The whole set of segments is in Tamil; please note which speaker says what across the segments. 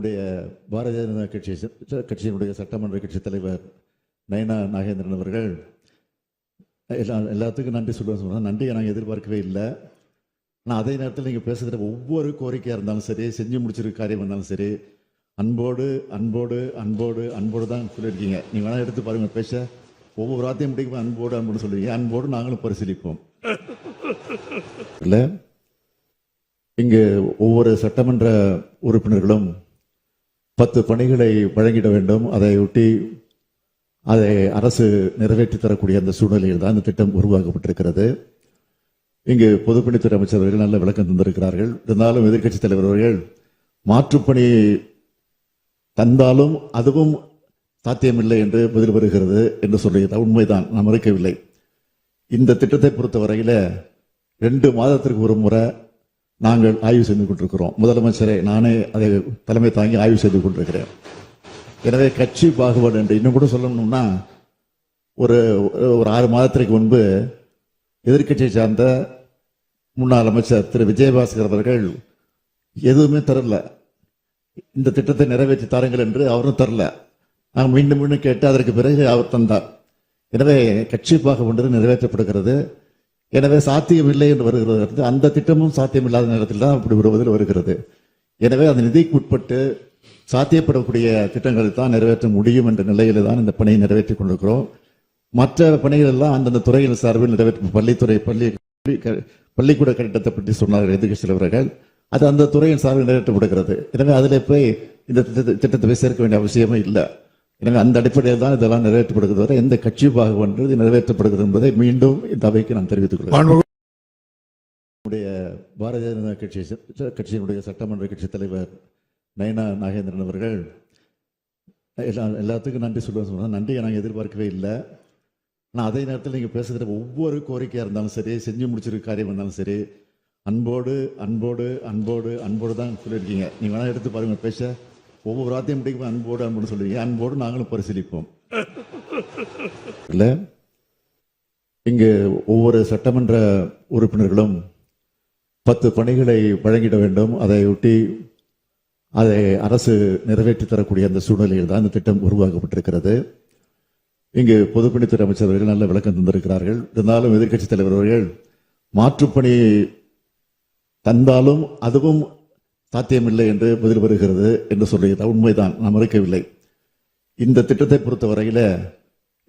Speaker 1: நம்முடைய பாரதிய ஜனதா கட்சி கட்சியினுடைய சட்டமன்ற கட்சி தலைவர் நயனா நாகேந்திரன் அவர்கள் எல்லா எல்லாத்துக்கும் நன்றி சொல்லுவேன் சொன்னால் நன்றியை நாங்கள் எதிர்பார்க்கவே இல்லை. ஆனால் அதே நேரத்தில் நீங்கள் பேசுகிற ஒவ்வொரு கோரிக்கையாக இருந்தாலும் சரி செஞ்சு முடிச்சிருக்க காரியம் இருந்தாலும் சரி அன்போடு அன்போடு அன்போடு அன்போடு தான் சொல்லியிருக்கீங்க. நீங்கள் வேணால் எடுத்து பாருங்கள் பேச. ஒவ்வொரு வார்த்தையும் முடிக்கும் அன்போடு அன்போடு சொல்லுவீங்க. அன்போடு நாங்களும் பரிசீலிப்போம். இல்லை இங்கு ஒவ்வொரு சட்டமன்ற உறுப்பினர்களும் பத்து பணிகளை வழங்கிட வேண்டும். அதை ஒட்டி அதை அரசு நிறைவேற்றி தரக்கூடிய அந்த சூழ்நிலையில் தான் இந்த திட்டம் உருவாக்கப்பட்டிருக்கிறது. இங்கு பொதுப்பணித்துறை அமைச்சர் அவர்கள் நல்ல விளக்கம் தந்திருக்கிறார்கள். இருந்தாலும் எதிர்கட்சித் தலைவர் அவர்கள் மாற்றுப்பணி தந்தாலும் அதுவும் சாத்தியமில்லை என்று பதில் வருகிறது என்று சொல்லுகிறது உண்மைதான். நான் மறுக்கவில்லை. இந்த திட்டத்தை பொறுத்தவரையில் ரெண்டு மாதத்திற்கு ஒரு முறை நாங்கள் ஆய்வு செய்து கொண்டிருக்கிறோம். முதலமைச்சரை நானே அதை தலைமை தாங்கி ஆய்வு செய்து கொண்டிருக்கிறேன். எனவே கட்சி பாகுபாடு என்று இன்னும் கூட சொல்லணும்னா ஒரு ஒரு ஆறு மாதத்திற்கு முன்பு எதிர்க்கட்சியை சார்ந்த முன்னாள் அமைச்சர் திரு. விஜயபாஸ்கர் அவர்கள் எதுவுமே தரல. இந்த திட்டத்தை நிறைவேற்றி தாருங்கள் என்று அவரும் தரல. நாங்கள் மீண்டும் மீண்டும் கேட்டு அதற்கு பிறகு அவர் தந்தார். எனவே கட்சி பாகுபாடு நிறைவேற்றப்படுகிறது. எனவே சாத்தியமில்லை என்று வருகிறது அந்த திட்டமும் சாத்தியமில்லாத நேரத்தில் தான் அப்படி வருவதில் வருகிறது. எனவே அந்த நிதிக்கு உட்பட்டு சாத்தியப்படக்கூடிய திட்டங்களை தான் நிறைவேற்ற முடியும் என்ற நிலையில தான் இந்த பணியை நிறைவேற்றிக் கொண்டிருக்கிறோம். மற்ற பணிகள் எல்லாம் அந்தந்த துறையின் சார்பில் நிறைவேற்றும் பள்ளித்துறை பள்ளி பள்ளிக்கூட கட்டிடத்தை பற்றி சொன்னார்கள் எதிர்க்கட்சி தலைவர்கள் அது அந்த துறையின் சார்பில் நிறைவேற்றப்படுகிறது. எனவே அதில் போய் இந்த திட்டத்தை திட்டத்தை போய் சேர்க்க வேண்டிய அவசியமே இல்லை. எனவே அந்த அடிப்படையில் தான் இதெல்லாம் நிறைவேற்றப்படுகிறது வரை எந்த கட்சி பாகுபாடு நிறைவேற்றப்படுகிறது என்பதை மீண்டும் இந்த அவைக்கு நான் தெரிவித்துக் கொள்கிறேன். நம்முடைய பாரதிய ஜனதா கட்சி கட்சியினுடைய சட்டமன்ற கட்சி தலைவர் நயனா நாகேந்திரன் அவர்கள் எல்லா எல்லாத்துக்கும் நன்றி சொல்லுவேன் சொன்னால் நன்றியை நாங்கள் எதிர்பார்க்கவே இல்லை. ஆனால் அதே நேரத்தில் நீங்கள் பேசுகிற ஒவ்வொரு கோரிக்கையாக இருந்தாலும் சரி செஞ்சு முடிச்சிருக்க காரியம் இருந்தாலும் சரி அன்போடு அன்போடு அன்போடு அன்போடு தான் சொல்லியிருக்கீங்க. நீங்கள் வேணால் எடுத்து பாருங்கள் பேச. ஒவ்வொரு வார்த்தையும் பிடிக்கும் அன்போடு அன்போடு சொல்லுவீங்க? அன்போடு நாங்களும் பரிசீலிப்போம். இல்லை இங்கு ஒவ்வொரு சட்டமன்ற உறுப்பினர்களும் பத்து பணிகளை வழங்கிட வேண்டும். அதை ஒட்டி அதை அரசு நிறைவேற்றி தரக்கூடிய அந்த சூழ்நிலையில் தான் இந்த திட்டம் உருவாக்கப்பட்டிருக்கிறது. இங்கு பொதுப்பணித்துறை அமைச்சர் அவர்கள் நல்ல விளக்கம் தந்திருக்கிறார்கள். இருந்தாலும் எதிர்க்கட்சித் தலைவர் அவர்கள் மாற்றுப்பணி தந்தாலும் அதுவும் சாத்தியமில்லை என்று பதில் வருகிறது என்று சொல்லுகிறது உண்மைதான். நான் மறுக்கவில்லை. இந்த திட்டத்தை பொறுத்தவரையில்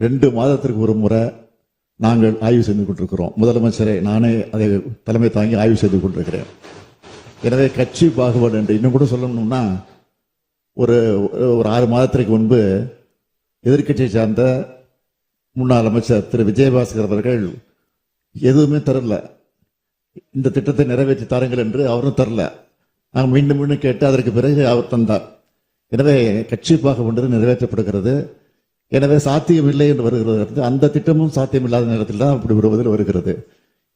Speaker 1: ரெண்டு மாதத்திற்கு ஒரு முறை நாங்கள் ஆய்வு செய்து கொண்டிருக்கிறோம். முதலமைச்சரை நானே அதை தலைமை தாங்கி ஆய்வு செய்து கொண்டிருக்கிறேன். எனவே கட்சி பாகுபாடு என்று இன்னும் கூட சொல்லணும்னா ஒரு ஒரு ஆறு மாதத்திற்கு முன்பு எதிர்க்கட்சியை சார்ந்த முன்னாள் அமைச்சர் திரு. விஜயபாஸ்கர் அவர்கள் எதுவுமே தரல. இந்த திட்டத்தை நிறைவேற்றி தாருங்கள் என்று அவரும் தரல. நாங்கள் மீண்டும் மீண்டும் கேட்டு அதற்கு பிறகு அவர் தந்தார். எனவே கட்சிப்பாக ஒன்று நிறைவேற்றப்படுகிறது. எனவே சாத்தியமில்லை என்று வருகிறது. அந்த திட்டமும் சாத்தியமில்லாத நேரத்தில் தான் அப்படி விடுவதில் வருகிறது.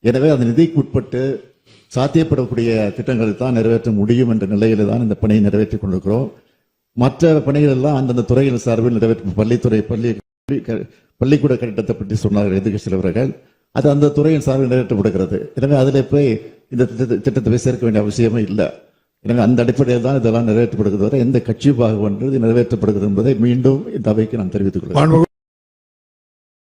Speaker 1: எனவே அந்த நிதிக்கு உட்பட்டு சாத்தியப்படக்கூடிய திட்டங்களை தான் நிறைவேற்ற முடியும் என்ற நிலையில தான் இந்த பணியை நிறைவேற்றிக் கொண்டிருக்கிறோம். மற்ற பணிகள் எல்லாம் அந்தந்த துறையின் சார்பில் நிறைவேற்றும் பள்ளித்துறை பள்ளி பள்ளிக்கூட கட்டிடத்தை பற்றி சொன்னார்கள் எதிர்க்கட்சி தலைவர்கள் அது அந்த துறையின் சார்பில் நிறைவேற்றப்படுகிறது. எனவே அதில் போய் இந்த திட்டத்தை திட்டத்தை போய் சேர்க்க வேண்டிய அவசியமே இல்லை. எனவே அந்த அடிப்படையில் தான் இதெல்லாம் நிறைவேற்றப்படுகிறது. எந்த கட்சி பாகுபாடு நிறைவேற்றப்படுகிறது என்பதை மீண்டும் இந்த அவைக்கு நான் தெரிவித்துக் கொள்கிறேன்.